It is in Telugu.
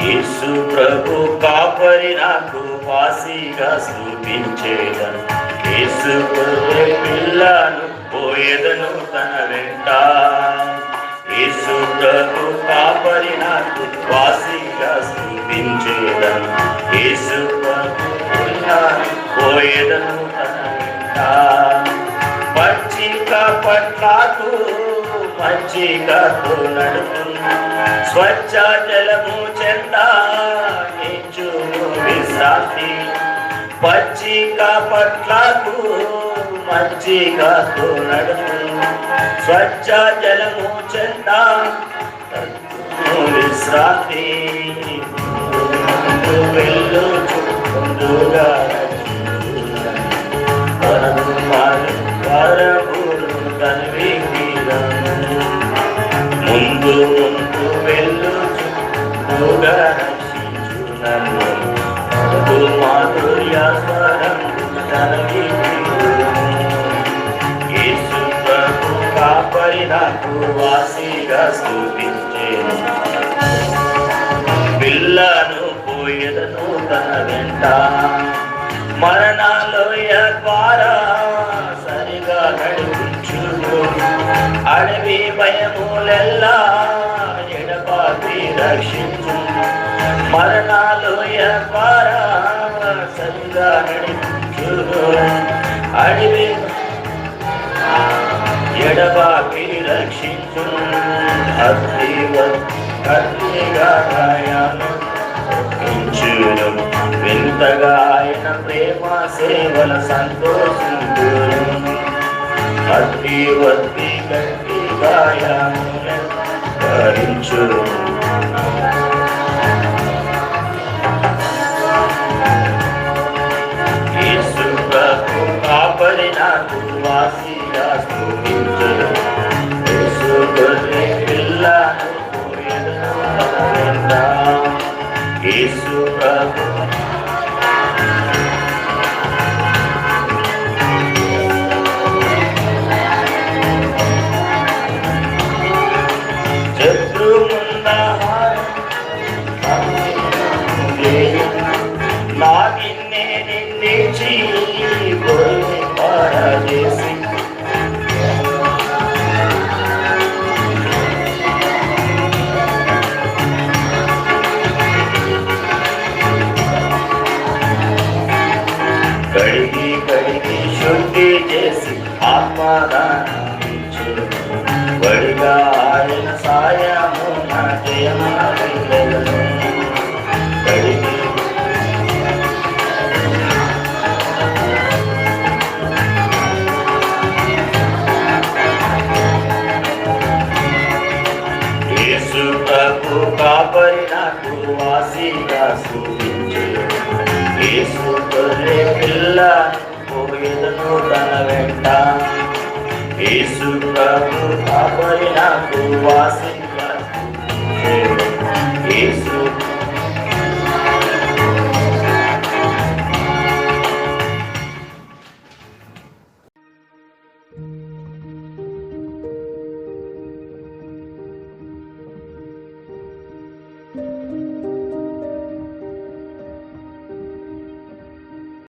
యేసు ప్రభు కాపరి నాకు వాసిగా స్థూపించేదను యేసు ప్రభు పిల్లను పోయేదను తన వెంట. యేసు ప్రభు కాపరి నాకు వాసిగా స్థూపించేదను యేసు ప్రభు పిల్లను పోయేదను తన వెంట. పచ్చిక పట్లాకు మజ్జిగతో నడుపును. స్వచ్ఛ జలము చెంద నించును విశ్రాంతి. పచ్చిక పట్లకు మజ్జిగతో నడుపును. స్వచ్ఛ జలము చెంద విశ్రాంతి. వెళ్ళు ముందుగా ముందు ముందు వెళ్ళుగా రక్షించునన్ను మధు మాధుర్య స్వరం తనకి యేసు ప్రభు కాపరి నాకు వాసిగా స్థుతించేను పిల్లను పోయేదను తన వెంట. మరణాలోయ ద్వారా అడవి భయములెల్లా ఎడబాపి రక్షించు. మరణాలు ద్వారా సరిగా నడిపించు అడవి ఎడబాపి రక్షించు. అతివ కత్తిగా వింతగా ఆయన ప్రేమ సేవల సంతోషించును అతి వత్తి గట్టి గాయాను భరించును యేసు ప్రభు కాపరి నాకు వాసిగా స్తుతించును. యేసు గొర్రె పిల్లను పోయెదను తన వెంట. యేసు ప్రభు నాగిన్నే నిందించి గొర్రె పారదేశి కడిగి కడిగి శుద్ధి చేసి వడిగా ఆయన సాయము నా జయమాలను కాపరి నాకు వాసిగా సూచించే పిల్ల